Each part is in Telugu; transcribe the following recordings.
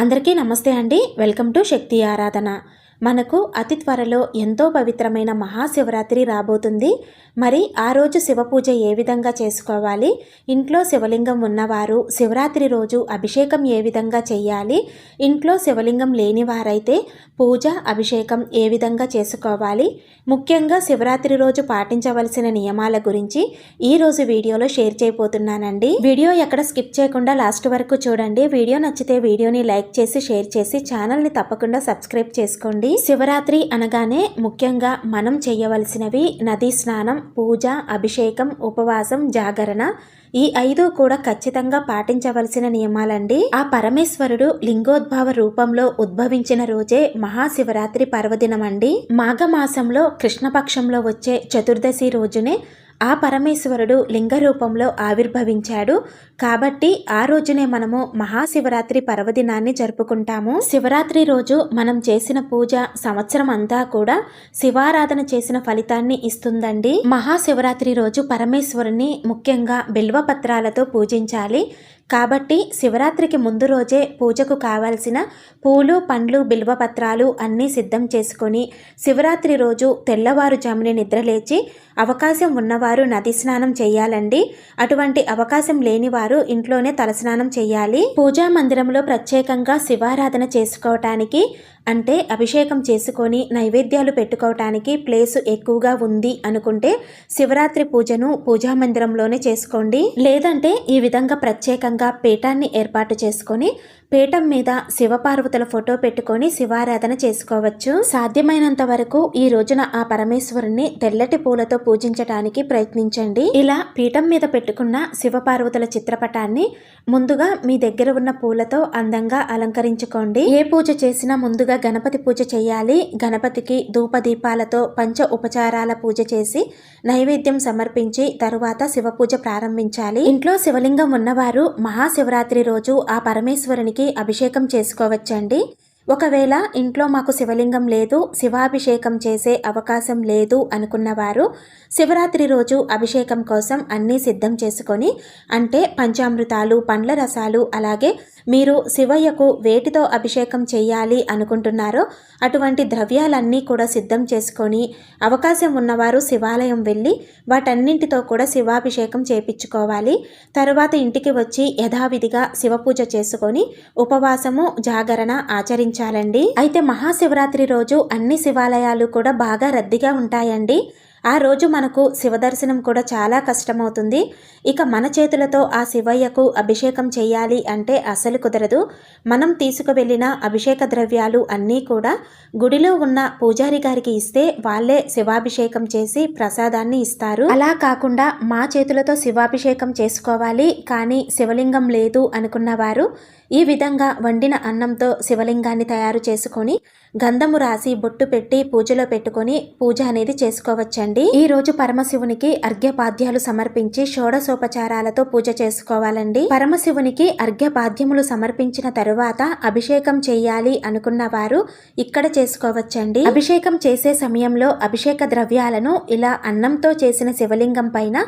అందరికీ నమస్తే అండి. వెల్కమ్ టు శక్తి ఆరాధన. మనకు అతి త్వరలో ఎంతో పవిత్రమైన మహాశివరాత్రి రాబోతుంది. మరి ఆ రోజు శివపూజ ఏ విధంగా చేసుకోవాలి? ఇంట్లో శివలింగం ఉన్నవారు శివరాత్రి రోజు అభిషేకం ఏ విధంగా చేయాలి? ఇంట్లో శివలింగం లేని వారైతే పూజ అభిషేకం ఏ విధంగా చేసుకోవాలి? ముఖ్యంగా శివరాత్రి రోజు పాటించవలసిన నియమాల గురించి ఈ రోజు వీడియోలో షేర్ చేయబోతున్నానండి. వీడియో ఎక్కడ స్కిప్ చేయకుండా లాస్ట్ వరకు చూడండి. వీడియో నచ్చితే వీడియోని లైక్ చేసి షేర్ చేసి ఛానల్ని తప్పకుండా సబ్స్క్రైబ్ చేసుకోండి. శివరాత్రి అనగానే ముఖ్యంగా మనం చేయవలసినవి నదీ స్నానం పూజ అభిషేకం ఉపవాసం జాగరణ. ఈ ఐదు కూడా ఖచ్చితంగా పాటించవలసిన నియమాలండి. ఆ పరమేశ్వరుడు లింగోద్భవ రూపంలో ఉద్భవించిన రోజే మహాశివరాత్రి పర్వదినం అండి మాఘమాసంలో కృష్ణపక్షంలో వచ్చే చతుర్దశి రోజునే ఆ పరమేశ్వరుడు లింగ రూపంలో ఆవిర్భవించాడు. కాబట్టి ఆ రోజునే మనము మహాశివరాత్రి పర్వదినాన్ని జరుపుకుంటాము. శివరాత్రి రోజు మనం చేసిన పూజ సంవత్సరం అంతా కూడా శివారాధన చేసిన ఫలితాన్ని ఇస్తుందండి. మహాశివరాత్రి రోజు పరమేశ్వరుని ముఖ్యంగా బిల్వపత్రాలతో పూజించాలి. కాబట్టి శివరాత్రికి ముందు రోజే పూజకు కావాల్సిన పూలు పండ్లు బిల్వపత్రాలు అన్నీ సిద్ధం చేసుకొని శివరాత్రి రోజు తెల్లవారుజాముని నిద్రలేచి అవకాశం ఉన్నవారు నది స్నానం చేయాలండి. అటువంటి అవకాశం లేనివారు ఇంట్లోనే తలస్నానం చేయాలి. పూజా మందిరంలో ప్రత్యేకంగా శివారాధన చేసుకోవటానికి అంటే అభిషేకం చేసుకొని నైవేద్యాలు పెట్టుకోవటానికి ప్లేసు ఎక్కువగా ఉంది అనుకుంటే శివరాత్రి పూజను పూజా మందిరంలోనే చేసుకోండి. లేదంటే ఈ విధంగా ప్రత్యేకంగా పీఠాన్ని ఏర్పాటు చేసుకొని పీఠం మీద శివపార్వతుల ఫోటో పెట్టుకొని శివారాధన చేసుకోవచ్చు. సాధ్యమైనంత వరకు ఈ రోజున ఆ పరమేశ్వరుణ్ణి తెల్లటి పూలతో పూజించటానికి ప్రయత్నించండి. ఇలా పీఠం మీద పెట్టుకున్న శివపార్వతుల చిత్రపటాన్ని ముందుగా మీ దగ్గర ఉన్న పూలతో అందంగా అలంకరించుకోండి. ఏ పూజ చేసినా ముందుగా గణపతి పూజ చేయాలి. గణపతికి ధూపదీపాలతో పంచ ఉపచారాల పూజ చేసి నైవేద్యం సమర్పించి తరువాత శివపూజ ప్రారంభించాలి. ఇంట్లో శివలింగం ఉన్నవారు మహాశివరాత్రి రోజు ఆ పరమేశ్వరునికి అభిషేకం చేసుకోవచ్చండి. ఒకవేళ ఇంట్లో మాకు శివలింగం లేదు శివాభిషేకం చేసే అవకాశం లేదు అనుకున్నవారు శివరాత్రి రోజు అభిషేకం కోసం అన్నీ సిద్ధం చేసుకొని అంటే పంచామృతాలు పండ్ల రసాలు అలాగే మీరు శివయ్యకు వేటితో అభిషేకం చేయాలి అనుకుంటున్నారో అటువంటి ద్రవ్యాలన్నీ కూడా సిద్ధం చేసుకొని అవకాశం ఉన్నవారు శివాలయం వెళ్ళి వాటన్నింటితో కూడా శివాభిషేకం చేపించుకోవాలి. తరువాత ఇంటికి వచ్చి యథావిధిగా శివ పూజ చేసుకొని ఉపవాసము జాగరణ ఆచరించాలండి అయితే మహాశివరాత్రి రోజు అన్ని శివాలయాలు కూడా బాగా రద్దీగా ఉంటాయండి. ఆ రోజు మనకు శివదర్శనం కూడా చాలా కష్టమవుతుంది. ఇక మన చేతులతో ఆ శివయ్యకు అభిషేకం చేయాలి అంటే అసలు కుదరదు. మనం తీసుకువెళ్ళిన అభిషేక ద్రవ్యాలు అన్నీ కూడా గుడిలో ఉన్న పూజారి గారికి ఇస్తే వాళ్ళే శివాభిషేకం చేసి ప్రసాదాన్ని ఇస్తారు. అలా కాకుండా మా చేతులతో శివాభిషేకం చేసుకోవాలి కానీ శివలింగం లేదు అనుకున్న వారు ఈ విధంగా వండిన అన్నంతో శివలింగాన్ని తయారు చేసుకొని గంధము రాసి బొట్టు పెట్టి పూజలో పెట్టుకొని పూజ అనేది చేసుకోవచ్చండి. ఈ రోజు పరమశివునికి అర్ఘ్యపాద్యాలు సమర్పించి షోడశోపచారాలతో పూజ చేసుకోవాలండి. పరమశివునికి అర్ఘ్యపాద్యములు సమర్పించిన తరువాత అభిషేకం చేయాలి అనుకున్న వారు ఇక్కడ చేసుకోవచ్చండి. అభిషేకం చేసే సమయంలో అభిషేక ద్రవ్యాలను ఇలా అన్నంతో చేసిన శివలింగం పైన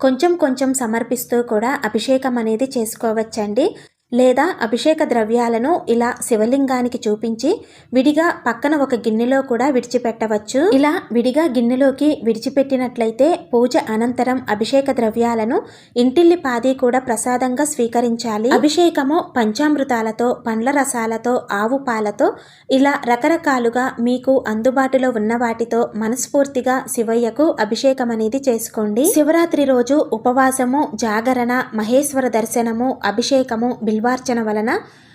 కొంచెం కొంచెం సమర్పిస్తూ కూడా అభిషేకం అనేది చేసుకోవచ్చండి. లేదా అభిషేక ద్రవ్యాలను ఇలా శివలింగానికి చూపించి విడిగా పక్కన ఒక గిన్నెలో కూడా విడిచిపెట్టవచ్చు. ఇలా విడిగా గిన్నెలోకి విడిచిపెట్టినట్లయితే పూజ అనంతరం అభిషేక ద్రవ్యాలను ఇంటిల్లి పాది కూడా ప్రసాదంగా స్వీకరించాలి. అభిషేకము పంచామృతాలతో పండ్ల రసాలతో ఆవు పాలతో ఇలా రకరకాలుగా మీకు అందుబాటులో ఉన్న వాటితో మనస్ఫూర్తిగా శివయ్యకు అభిషేకం అనేది చేసుకోండి. శివరాత్రి రోజు ఉపవాసము జాగరణ మహేశ్వర దర్శనము అభిషేకము బిల్వార్చన వలన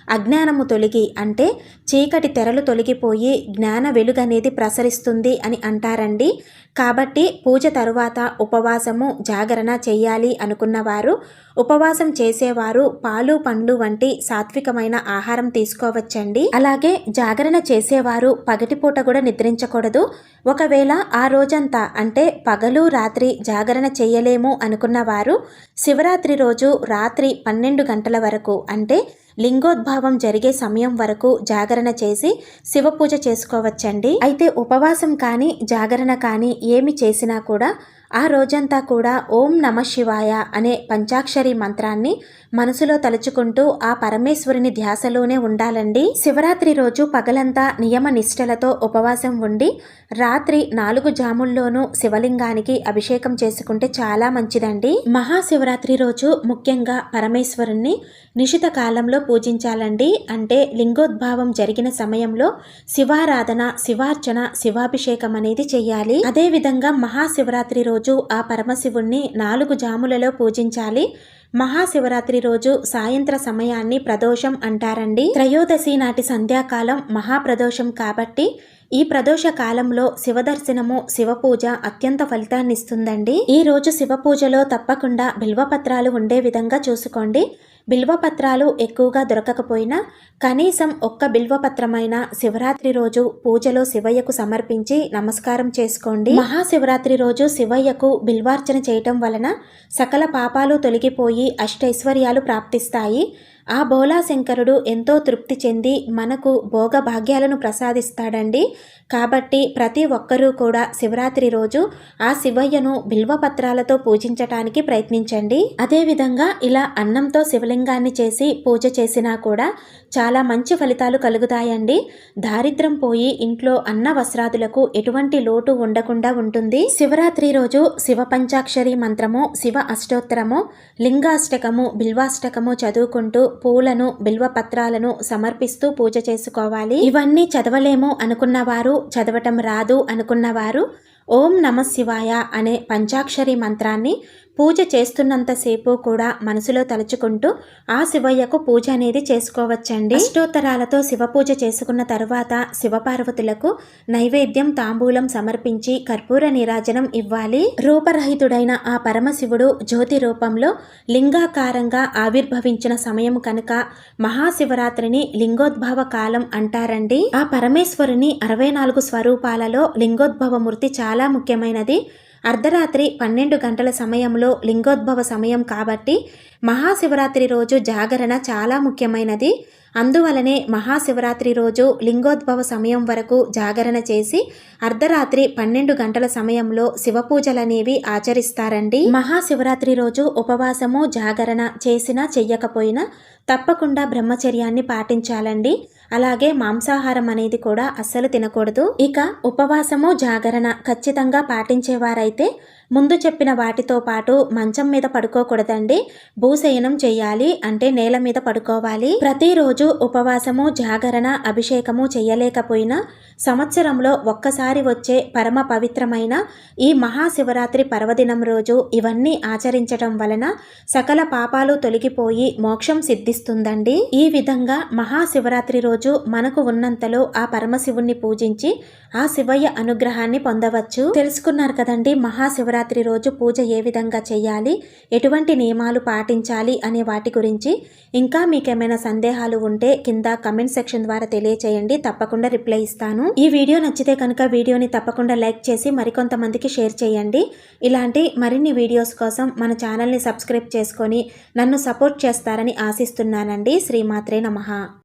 అజ్ఞానము తొలగి అంటే చీకటి తెరలు తొలగిపోయి జ్ఞాన వెలుగనేది ప్రసరిస్తుంది అని అంటారండి. కాబట్టి పూజ తరువాత ఉపవాసము జాగరణ చేయాలి అనుకున్నవారు ఉపవాసం చేసేవారు పాలు పండ్లు వంటి సాత్వికమైన ఆహారం తీసుకోవచ్చండి. అలాగే జాగరణ చేసేవారు పగటిపూట కూడా నిద్రించకూడదు. ఒకవేళ ఆ రోజంతా అంటే పగలు రాత్రి జాగరణ చేయలేము అనుకున్నవారు శివరాత్రి రోజు రాత్రి పన్నెండు గంటల వరకు అంటే లింగోద్భావం జరిగే సమయం వరకు జాగరణ చేసి శివ పూజ చేసుకోవచ్చండి. అయితే ఉపవాసం కానీ జాగరణ కానీ ఏమి చేసినా కూడా ఆ రోజంతా కూడా ఓం నమ శివాయ అనే పంచాక్షరి మంత్రాన్ని మనసులో తలుచుకుంటూ ఆ పరమేశ్వరుని ధ్యాసలోనే ఉండాలండి. శివరాత్రి రోజు పగలంతా నియమ నిష్ఠలతో ఉపవాసం ఉండి రాత్రి నాలుగు జాముల్లోనూ శివలింగానికి అభిషేకం చేసుకుంటే చాలా మంచిదండి. మహాశివరాత్రి రోజు ముఖ్యంగా పరమేశ్వరుణ్ణి నిశిత కాలంలో పూజించాలండి. అంటే లింగోద్భావం జరిగిన సమయంలో శివారాధన శివార్చన శివాభిషేకం అనేది చెయ్యాలి అదేవిధంగా మహాశివరాత్రి రోజు రోజు ఆ పరమశివుణ్ణి నాలుగు జాములలో పూజించాలి. మహాశివరాత్రి రోజు సాయంత్ర సమయాన్ని ప్రదోషం అంటారండి. త్రయోదశి నాటి సంధ్యాకాలం మహాప్రదోషం కాబట్టి ఈ ప్రదోష కాలంలో శివదర్శనము శివపూజ అత్యంత ఫలితాన్నిస్తుందండి. ఈ రోజు శివపూజలో తప్పకుండా బిల్వపత్రాలు ఉండే విధంగా చూసుకోండి. బిల్వపత్రాలు ఎక్కువగా దొరకకపోయినా కనీసం ఒక్క బిల్వపత్రమైన శివరాత్రి రోజు పూజలో శివయ్యకు సమర్పించి నమస్కారం చేసుకోండి. మహాశివరాత్రి రోజు శివయ్యకు బిల్వార్చన చేయటం వలన సకల పాపాలు తొలగిపోయి అష్టైశ్వర్యాలు ప్రాప్తిస్తాయి. ఆ బోలాశంకరుడు ఎంతో తృప్తి చెంది మనకు భోగభాగ్యాలను ప్రసాదిస్తాడండి. కాబట్టి ప్రతి ఒక్కరూ కూడా శివరాత్రి రోజు ఆ శివయ్యను బిల్వపత్రాలతో పూజించటానికి ప్రయత్నించండి. అదేవిధంగా ఇలా అన్నంతో శివలింగాన్ని చేసి పూజ చేసినా కూడా చాలా మంచి ఫలితాలు కలుగుతాయండి. దారిద్రం పోయి ఇంట్లో అన్న వస్త్రాదులకు ఎటువంటి లోటు ఉండకుండా ఉంటుంది. శివరాత్రి రోజు శివ పంచాక్షరి మంత్రము శివ అష్టోత్తరము లింగాష్టకము బిల్వాష్టకము చదువుకుంటూ పూలను బిల్వపత్రాలను సమర్పిస్తూ పూజ చేసుకోవాలి. ఇవన్నీ చదవలేము అనుకున్నవారు చదవటం రాదు అనుకున్నవారు ఓం నమ శివాయ అనే పంచాక్షరి మంత్రాన్ని పూజ చేస్తున్నంతసేపు కూడా మనసులో తలుచుకుంటూ ఆ శివయ్యకు పూజ అనేది చేసుకోవచ్చండి. అష్టోత్తరాలతో శివ పూజ చేసుకున్న తర్వాత శివపార్వతులకు నైవేద్యం తాంబూలం సమర్పించి కర్పూర నీరాజనం ఇవ్వాలి. రూపరహితుడైన ఆ పరమశివుడు జ్యోతి రూపంలో లింగాకారంగా ఆవిర్భవించిన సమయం కనుక మహాశివరాత్రిని లింగోద్భవ కాలం అంటారండి. ఆ పరమేశ్వరుని అరవై నాలుగు స్వరూపాలలో లింగోద్భవ మూర్తి చాలా ముఖ్యమైనది. అర్ధరాత్రి పన్నెండు గంటల సమయంలో లింగోద్భవ సమయం కాబట్టి మహాశివరాత్రి రోజు జాగరణ చాలా ముఖ్యమైనది. అందువలనే మహాశివరాత్రి రోజు లింగోద్భవ సమయం వరకు జాగరణ చేసి అర్ధరాత్రి పన్నెండు గంటల సమయంలో శివపూజలనేవి ఆచరిస్తారండి. మహాశివరాత్రి రోజు ఉపవాసము జాగరణ చేసినా చెయ్యకపోయినా తప్పకుండా బ్రహ్మచర్యాన్ని పాటించాలండి. అలాగే మాంసాహారం అనేది కూడా అస్సలు తినకూడదు. ఇక ఉపవాసము జాగరణ ఖచ్చితంగా పాటించేవారైతే ముందు చెప్పిన వాటితో పాటు మంచం మీద పడుకోకూడదండి. భూశయనం చేయాలి అంటే నేల మీద పడుకోవాలి. ప్రతిరోజు ఉపవాసము జాగరణ అభిషేకము చేయలేకపోయినా సంవత్సరంలో ఒక్కసారి వచ్చే పరమ పవిత్రమైన ఈ మహాశివరాత్రి పర్వదినం రోజు ఇవన్నీ ఆచరించటం వలన సకల పాపాలు తొలగిపోయి మోక్షం సిద్ధిస్తుందండి. ఈ విధంగా మహాశివరాత్రి రోజు మనకు ఉన్నంతలో ఆ పరమశివుణ్ణి పూజించి ఆ శివయ్య అనుగ్రహాన్ని పొందవచ్చు. తెలుసుకున్నారు కదండి మహాశివరాత్రి రోజు పూజ ఏ విధంగా చేయాలి ఎటువంటి నియమాలు పాటించాలి అనే వాటి గురించి. ఇంకా మీకేమైనా సందేహాలు ఉంటే కింద కమెంట్ సెక్షన్ ద్వారా తెలియచేయండి తప్పకుండా రిప్లై ఇస్తాను. ఈ వీడియో నచ్చితే కనుక వీడియోని తప్పకుండా లైక్ చేసి మరికొంతమందికి షేర్ చేయండి. ఇలాంటి మరిన్ని వీడియోస్ కోసం మన ఛానల్ని సబ్స్క్రైబ్ చేసుకొని నన్ను సపోర్ట్ చేస్తారని ఆశిస్తున్నానండి. శ్రీమాత్రే నమః.